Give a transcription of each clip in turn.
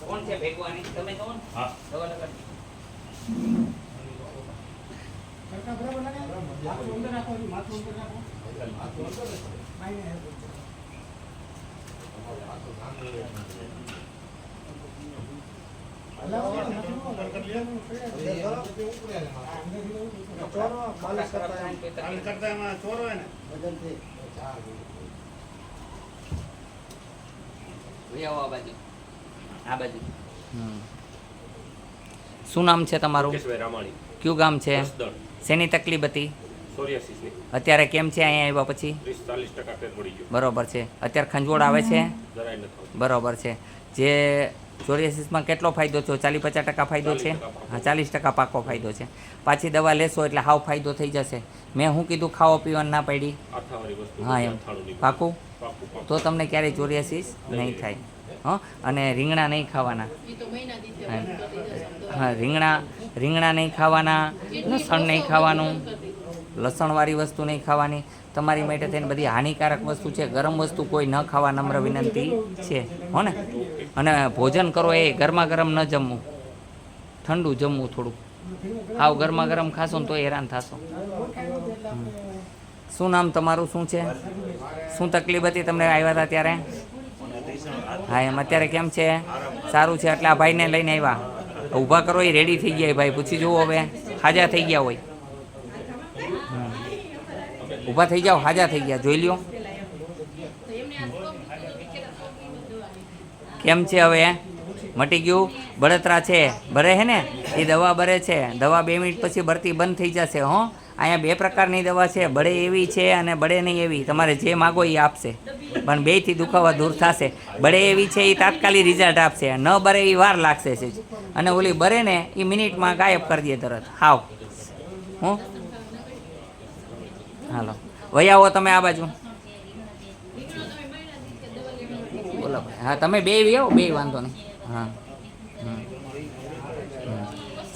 કોણ છે ભેગવાની તમે કહો ને હા દવા લગાડ. હાલ કરતા એમાં ચોર હોય ને આવો આ બાજુ. આ બાજુ. શું નામ છે તમારું? કયું ગામ છે? શેની તકલીફ હતી? અત્યારે કેમ છે અહીંયા આવ્યા પછી? બરોબર છે. અત્યારે ખંજોડ આવે છે. બરોબર છે. જે ચોરિયાસીસમાં કેટલો ફાયદો છે ચાલીસ પચાસ ટકા ફાયદો છે? હા ચાલીસ ટકા પાકો ફાયદો છે. પાછી દવા લેશો એટલે હાવ ફાયદો થઈ જશે. મેં શું કીધું ખાવા પીવાનું ના પડી. હા એમ. પાકું. તો તમને ક્યારેય ચોરિયાસીસ નહીં. થાય. હં? અને રીંગણા નહીં ખાવાના. હા રીંગણા રીંગણા નહીં ખાવાના લસણ નહીં ખાવાનું લસણવાળી વસ્તુ નહીં ખાવાની. તમારી માટે થઈને બધી હાનિકારક વસ્તુ છે. ગરમ વસ્તુ કોઈ ન ખાવા નમ્ર વિનંતી છે. હો ને? અને ભોજન કરો એ ગરમા ગરમ ન જમવું. ઠંડુ જમવું થોડું આવ ગરમા ગરમ ખાશો ને તો હેરાન થશો. શું નામ તમારું? શું છે? શું તકલીફ હતી તમને આવ્યા હતા ત્યારે? હા, એમ. અત્યારે કેમ છે? સારું છે, એટલે આ ભાઈને લઈને આવ્યા. ઊભા કરો, એ રેડી થઈ ગયા ભાઈ. પૂછી જુઓ હવે. હાજા થઈ ગયા હોય. ઊભા થઈ જાઓ હાજા થઈ ગયા. જોઈ લ્યો. કેમ છે હવે? મટી ગયું? બળતરા છે? ભરે હે ને? એ દવા બરે છે. દવા બે મિનિટ પછી ભરતી બંધ થઈ જશે, હો. અહીંયા બે પ્રકારની દવા છે, બળે એવી છે અને બળે નહીં એવી. તમારે જે માગો એ આપશે. પણ બેયથી દુખાવા દૂર થશે. બળે એવી છે એ તાત્કાલિક રિઝલ્ટ આપશે. ન બરે એ વાર લાગશે છે અને ઓલી બરે ને એ મિનિટમાં ગાયબ કરી દે તરત. હાવ. હું? હાલો. વહી આવો તમે આ બાજુ. બોલો હા, તમે બે આવો. બે વાંધો નહીં. હા.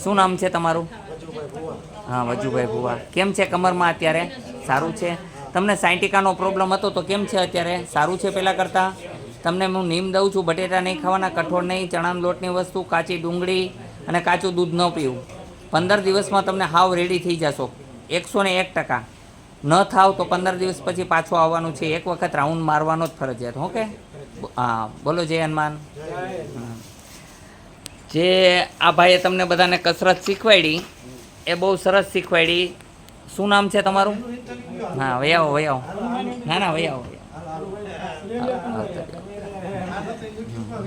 શું નામ છે તમારું? હા વજુભાઈ ભુવા. કેમ છે કમરમાં અત્યારે? સારું છે? તમને સાયન્ટિકાનો પ્રોબ્લેમ હતો તો કેમ છે અત્યારે? સારું છે પહેલાં કરતાં? તમને હું નીમ દઉં છું બટેટા નહીં ખાવાના કઠોળ નહીં ચણાના લોટની વસ્તુ કાચી ડુંગળી અને કાચું દૂધ ન પીવું. પંદર દિવસમાં તમને હાવ રેડી થઈ જશો. એકસો ને એક ટકા. ન થાવ તો પંદર દિવસ પછી પાછું આવવાનું છે. એક વખત રાઉન્ડ મારવાનો જ ફરજિયાત ઓકે હા બોલો જય હનુમાન. જે આ ભાઈએ તમને બધાને કસરત શીખવાડી એ બહુ સરસ શીખવાડી. શું નામ છે તમારું? હા વૈયાવો વૈયાઓ. ના ના વૈયાવો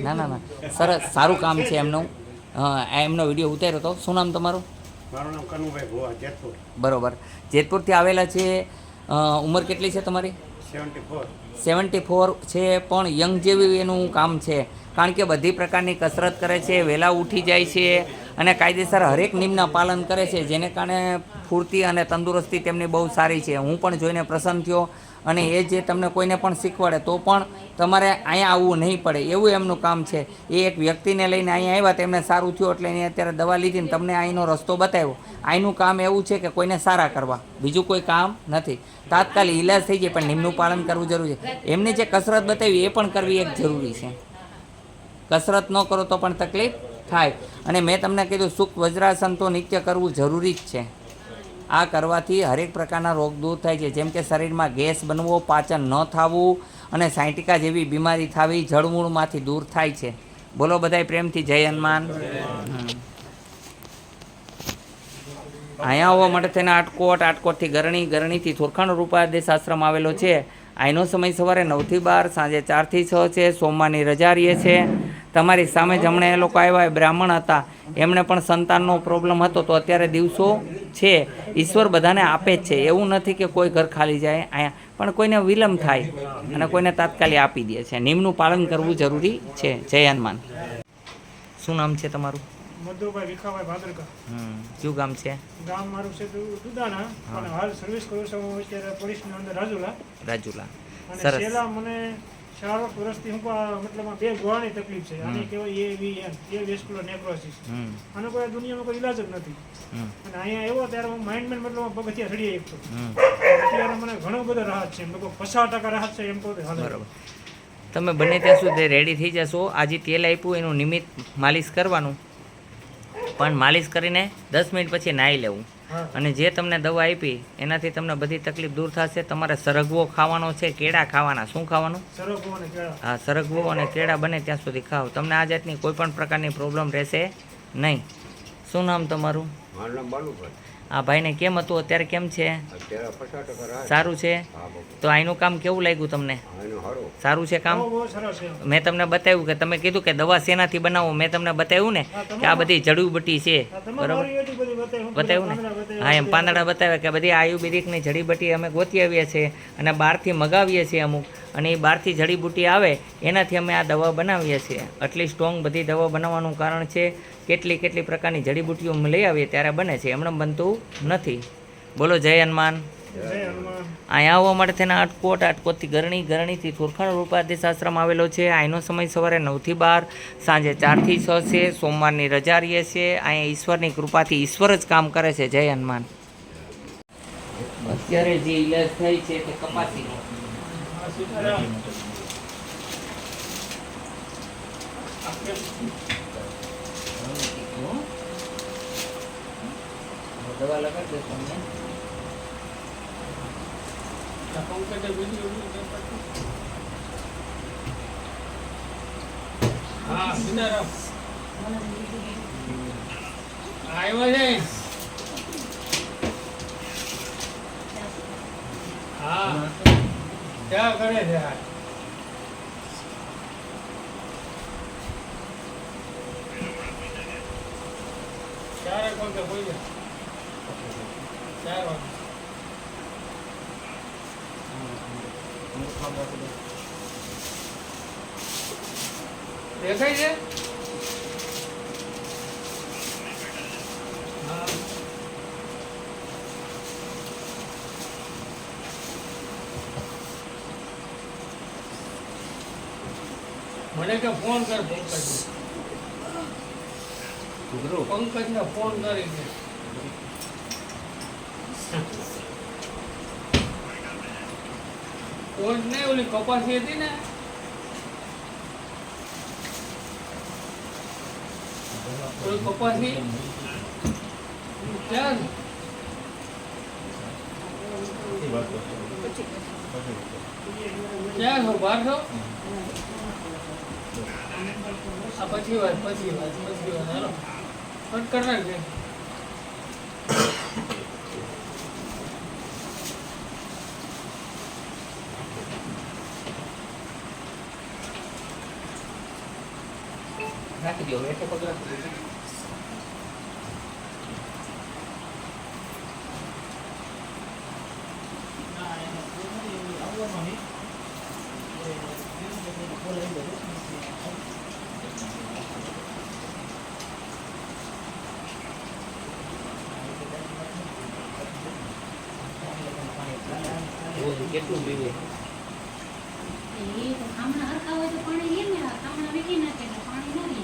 ના ના ના. સરસ સારું કામ છે એમનું. હા એમનો વીડિયો ઉતાર્યો હતો શું નામ તમારું? મારું નામ કનુભાઈ ભુવા જેતપુર. બરોબર. જેતપુરથી આવેલા છે ઉંમર કેટલી છે તમારી? સેવન્ટી ફોર સેવન્ટી ફોર છે પણ યંગ જેવી એનું કામ છે. કારણ કે બધી પ્રકારની કસરત કરે છે, વહેલા ઉઠી જાય છે અને કાયદેસર હરેક નિયમના પાલન કરે છે, જેને કારણે ફૂર્તિ અને તંદુરસ્તી તેમની બહુ સારી છે. હું પણ જોઈને પ્રસન્ન થયો અને એ જે તમને કોઈને પણ શીખવાડે તો પણ તમારે અહીંયા આવવું નહીં પડે. એવું એમનું કામ છે. એ એક વ્યક્તિને લઈને અહીંયા આવ્યા, તેમને સારું થયું એટલે એને અત્યારે દવા લીધીને તમને અહીંનો રસ્તો બતાવ્યો. અહીંનું કામ એવું છે કે કોઈને સારા કરવા. બીજું કોઈ કામ નથી. તાત્કાલિક ઈલાજ થઈ જાય, પણ નિમનું પાલન કરવું જરૂરી છે. એમની જે કસરત બતાવી, એ પણ કરવી એક જરૂરી છે. કસરત ન કરો તો પણ તકલીફ થાય. અને મેં તમને કીધું, સુખ વજ્રાસન તો નિત્ય કરવું જરૂરી જ છે. આ કરવાથી હરેક પ્રકારના રોગ દૂર થાય છે. જેમ કે શરીરમાં ગેસ બનવો, પાચન ન થવું અને સાયટિકા જેવી બીમારી થવી જળમૂળમાંથી દૂર થાય છે. બોલો બધાય પ્રેમથી, જય હનુમાન. અહીંયા હોવો માટે થઈને આટકોટ, આટકોટથી ગરણી, ગરણીથી થોરખાણ રૂપાદેશ આશ્રમ આવેલો છે. અહીંનો સમય સવારે નવથી બાર, સાંજે ચારથી છ છે. સોમવારની રજા રહીએ છે. તમારી સામે જમણે એ લોકો આવ્યા એ બ્રાહ્મણ હતા. એમણે પણ સંતાનનો પ્રોબ્લેમ હતો તો અત્યારે દિવસો છે. ઈશ્વર બધાને આપે જ છે. એવું નથી કે કોઈ ઘર ખાલી જાય અહીંયા. પણ કોઈને વિલંબ થાય અને કોઈને તાત્કાલિક આપી દે છે. નિયમનું પાલન કરવું જરૂરી છે. જય હનુમાન. શું નામ છે તમારું? મધુભાઈ વિખાભાઈ ભાદરકા હમ. કયું ગામ છે? ગામ મારું છે દુ- અને હાલ સર્વિસ કરું છું. અત્યારે પોલીસની અંદર રાજુલા. રાજુલા. સરસ. મને ચાર વર્ષથી હું મતલબ બે ગોળાની તકલીફ છે. આને કહેવાય A V N avascular necrosis આનો કોઈ દુનિયામાં કોઈ ઈલાજ જ નથી. અને અહીંયા આવ્યો ત્યારે હું માઇન્ડ મેન મતલબ પગથિયા ચડી એક અત્યારે મને ઘણો બધો રાહત છે. એમ લોકો પચાસ ટકા રાહત છે એમ કહું તો બરાબર. તમે બને ત્યાં સુધી રેડી થઈ જશો. આજે તેલ આપ્યું એનું નિમિત્ત માલિશ કરવાનું. પણ માલિશ કરીને દસ મિનિટ પછી નાહી લેવું. અને જે તમને દવા આપી એનાથી તમને બધી તકલીફ દૂર થશે. તમારે સરગવો ખાવાનો છે કેળા ખાવાના. શું ખાવાનું? સરગવો હા સરગવો અને કેળા બને ત્યાં સુધી ખાઓ. તમને આ જાતની કોઈ પણ પ્રકારની પ્રોબ્લેમ રહેશે નહીં. શું નામ તમારું? મારું નામ બાલુભાઈ. આ ભાઈને કેમ હતું? અત્યારે કેમ છે? સારું છે? તો આનું કામ કેવું લાગ્યું તમને? સારું. સારું છે કામ? બહુ બહુ સરસ છે. મેં તમને બતાવ્યું કે તમે કીધું કે દવા શેનાથી બનાવો મેં તમને બતાવ્યું ને કે આ બધી જડીબુટી છે. બરાબર? બતાવ્યું. બતાવ્યું ને? હા એમ પાંદડા બતાવ્યા કે બધી આયુર્વેદિકની જડીબુટી અમે ગોતી આવીએ છીએ અને બહારથી મગાવીએ છીએ અમુક. અને એ બહારથી જડીબુટી આવે એનાથી અમે આ દવા બનાવીએ છીએ. આટલી સ્ટ્રોંગ બધી દવા બનાવવાનું કારણ છે કેટલી કેટલી પ્રકારની જડીબુટીઓ લઈ આવીએ ત્યારે બને છે એમણે બનતું નથી. બોલો જય હનુમાન. અહીંયા આવવા માટે તેના આટકોટ આટકોટથી ગરણી ગરણીથી થોરખાણ રૂપાધિ શાસ્ત્રમાં આવેલો છે. અહીંનો સમય સવારે નવથી બાર સાંજે ચારથી છ છે સોમવારની રજા રહીએ છે. અહીંયા ઈશ્વરની કૃપાથી ઈશ્વર જ કામ કરે છે. જય હનુમાન. અત્યારે જે ઇલાજ થાય છે તે કપાસીનો. દવા લગાડી દેશો અમને હા હા. ક્યાં કરે છે આ? ચાર વાગે જા. ચાર વાગે દેખાય છે મને કે ફોન કર પંકજ. પંકજ ને ફોન કરી દે કોઈ નહીં ઓલી કપાસી હતી ને? ઓલી કપાસી? ક્યાં? ક્યાં છો? બહાર છો? આ પછી વાત પછી વાત પછી વાત. હાલો. કટ કર નાખજે. રાખી દો એટલે પગ કેટલું પીવે? ખામણા હરખા હોય તો પાણી લે ને, આ ખામણા વેચી નાખે એટલે પાણી ન લે.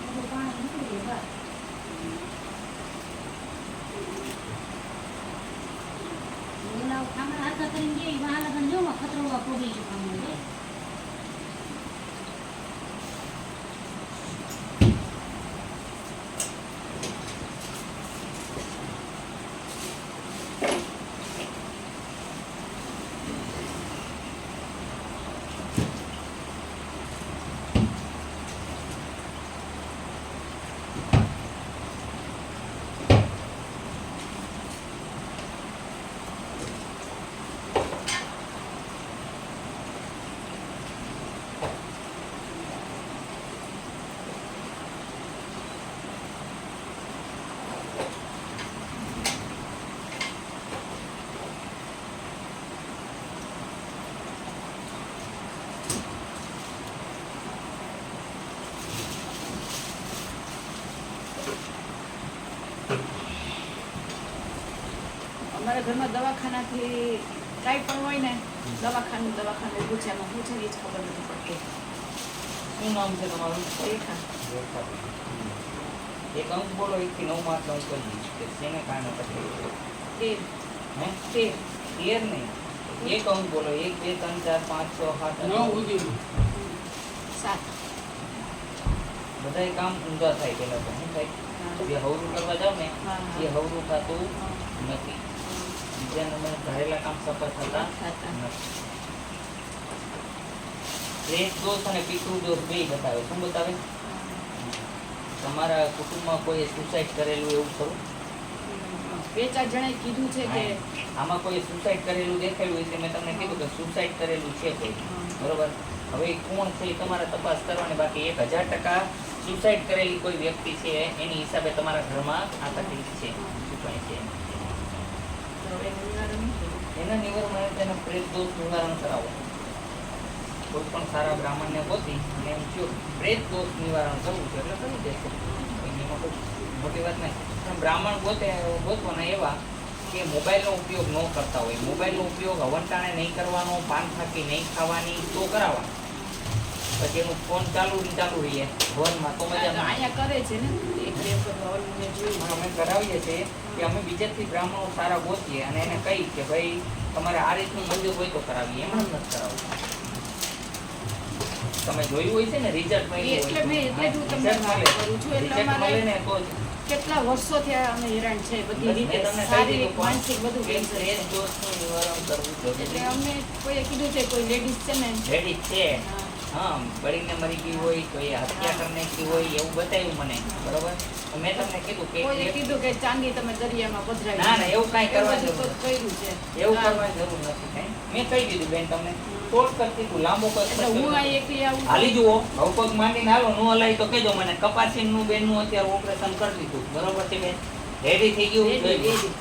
બધું પાણી અમારા ઘરમાં દવાખાનાથી કાંઈ પણ હોય ને દવાખાનું દવાખાને પૂછ્યામાં પૂછે એ જ ખબર નથી પડતી. શું નામ છે તમારું? રેખા. એક અંક બોલો એકથી નવ માર્ક અંક કરી કે તેને કારણે તકલીફ તેર હે? તેર તેર નહીં. એક અંક બોલો એક બે ત્રણ ચાર પાંચ છ સાત નવ સુધી સાત. બધાય કામ ઊંધા થાય પેલા તો. શું થાય? જે હવરું કરવા જાવ ને. એ હવરું થતું નથી. બીજા ધારેલા કામ સફળ થતા થતા. પ્રેત દોષ અને પિતૃ દોષ બે બતાવે શું બતાવે? તમારા કુટુંબમાં કોઈ સુસાઇડ કરેલું એવું ખરું? બે ચાર જણાએ કીધું છે કે આમાં કોઈ સુસાઇડ કરેલું દેખાયું એટલે મેં તમને કીધું કે સુસાઇડ કરેલું છે કોઈ. બરોબર? હવે કોણ છે તમારે તપાસ કરવાની બાકી એક હજાર ટકા સુસાઇડ કરેલી કોઈ વ્યક્તિ છે એની હિસાબે તમારા ઘરમાં આ તકલીફ છે. શું છે? એનું નિવારણ તેનો પ્રેત દોષ નિવારણ કરાવો. કોઈ પણ સારા બ્રાહ્મણને ગોતી અને એમ કહ્યું પ્રેત દોષ નિવારણ કરવું છે એટલે કરી દેશે. એમાં કોઈ મોટી વાત નહીં. પણ બ્રાહ્મણ ગોતે, ગોતવાના એવા કે મોબાઈલનો ઉપયોગ ન કરતા હોય. મોબાઈલનો ઉપયોગ હવનટાણે નહીં કરવાનો, પાન થાકી નહીં ખાવાની, તો કરાવવા પછી એનું ફોન ચાલુ ચાલુ રહીએ ફોનમાં તો મજા કરે છે ને. અમે કરાવીએ છીએ કે અમે બીજેથી બ્રાહ્મણો સારા ગોતીએ અને એને કહી કે ભાઈ તમારે આ રીતનું મંદિર હોય તો કરાવીએ. એમ નથી કરાવવું તમે જોયું હોય છે ને રિઝલ્ટ એટલે મેં એટલે જ હું તમને કરું છું. એટલે અમારે ને તો કેટલા વર્ષો થયા અમે હેરાન છે બધી રીતે શારીરિક માનસિક બધું કે cancer પ્રેત દોષનું નિવારણ કરવું એટલે અમને કોઈએ કીધું છે કોઈ લેડીઝ છે ને? લેડીઝ છે. હા, બળીને મરી ગઈ હોય તો એ હત્યા કરીને નાખી હોય એવું બતાવ્યું મને બરોબર? મેં તમને કીધું કે કીધું કે ચાંદી તમે દરિયામાં પધરાવી ના, ના, એવું કાંઈ કરવા જરૂર તો કર્યું છે. એવું હા. કરવાની જરૂર નથી કાંઈ. મેં કહી દીધું બેન તમને શોર્ટ કરતી તું લાંબો કર હું આ એકલી આવું? હાલી જુઓ હવે પગ માંડીને હાલો નો હલાય તો કહેજો મને કપાસીનું બેનનું અત્યારે ઓપરેશન કરી દીધું. બરોબર છે બેન? રેડી થઈ ગયું.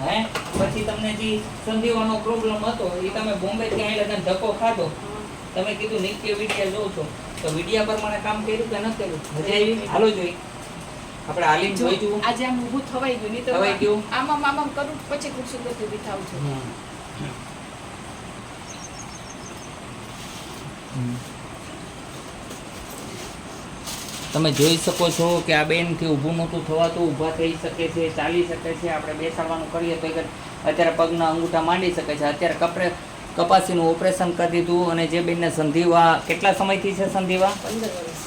હે? પછી તમને જે સંધિવાનો પ્રોબ્લેમ હતો એ તમે બોમ્બે થી આવેલા તમે ધક્કો ખાધો. તમે કીધું નિત્ય વિડિયા જોઉં છો. તો વિડિયા પ્રમાણે કામ કર્યું કે ન કર્યું? મજા આવી હાલો જોઈ. આપણે આલિમ જોઈ જુઓ આજે આમ ઊભું થવાઈ ગયું નહીં તો થવાઈ ગયું? આમાં આમ કરું પછી ખુરશી પરથી ઊભી થાઉં છું તમે જોઈ શકો છો કે આ બેનથી ઊભું નહોતું થવાતું ઊભા થઈ શકે છે ચાલી શકે છે આપણે બેસાડવાનું કરીએ તો અત્યારે પગના અંગૂઠા માંડી શકે છે અત્યારે કપરે કપાસીનું ઓપરેશન કરી દીધું અને જે બેનને સંધિવા કેટલા સમયથી છે સંધિવા?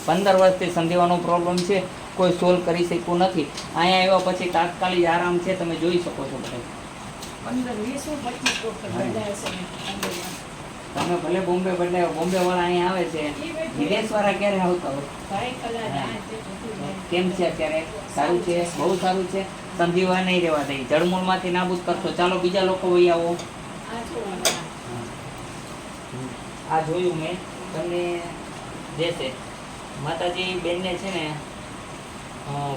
પંદર વર્ષથી સંધિવાનો પ્રોબ્લેમ છે. કોઈ સોલ્વ કરી શક્યું નથી. અહીંયા આવ્યા પછી તાત્કાલિક આરામ છે તમે જોઈ શકો છો બધા. તમે ભલે બોમ્બે બદલે બોમ્બે વાળા અહીંયા આવે છે. વિદેશ વાળા ક્યારે આવતા હોય. કેમ છે અત્યારે? સારું છે? બહુ સારું છે? સંધિવા નહીં રહેવા દઈ. જળમૂળમાંથી નાબૂદ કરશો. ચાલો બીજા લોકો વહી આવો. આ જોયું મેં તમને દેશે. માતાજી બેનને છે ને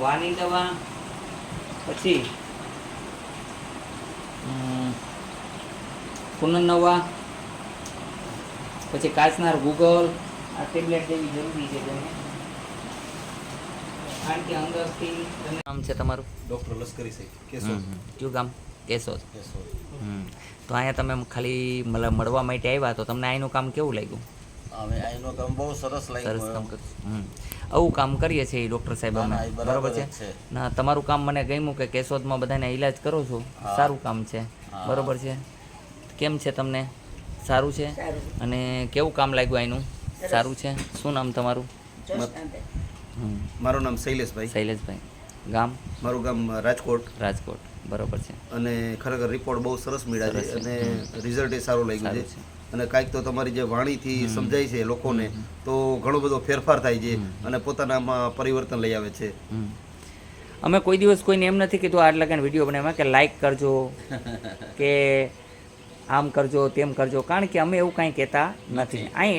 વાની દવા પછી પુનર્નવા પછી કાચનાર ગૂગલ આ ટેબ્લેટ જેવી જરૂરી છે તમને. કારણ કે અંદરથી નામ છે તમારું? ડૉક્ટર લશ્કરી સાહેબ કેશોદ કયું ગામ? કેશોદ. તો અહીંયા તમે ખાલી મતલબ મળવા માટે આવ્યા તો તમને અહીંનું કામ કેવું લાગ્યું? હવે અહીંનું કામ બહુ સરસ સરસ લાગ્યું કામ હમ. આવું કામ કરીએ છીએ ડૉક્ટર સાહેબ અમે. બરાબર છે? ના તમારું કામ મને ગમ્યું કે કેશોદમાં બધાને ઈલાજ કરો છો? સારું કામ છે. બરાબર છે? કેમ છે તમને? સારું છે? અને કેવું કામ લાગ્યું અહીંનું સારું છે? શું નામ તમારું. મારું નામ શૈલેષભાઈ. શૈલેષભાઈ. ગામ? મારું ગામ રાજકોટ. રાજકોટ. બરોબર છે. અને ખરેખર રિપોર્ટ બહુ સરસ મળ્યા છે અને રિઝલ્ટ એ સારું લાગ્યું છે. અને કાંઈક તો તમારી જે વાણીથી સમજાય છે લોકોને તો ઘણો બધો ફેરફાર થાય છે અને પોતાનામાં પરિવર્તન લઈ આવે છે. અમે કોઈ દિવસ કોઈને એમ નથી કીધું આટલા કાંઈ વીડિયો બનાવ્યા? કે લાઈક કરજો કે આમ કરજો તેમ કરજો. કારણ કે અમે એવું કાંઈ કહેતા નથી. અહીં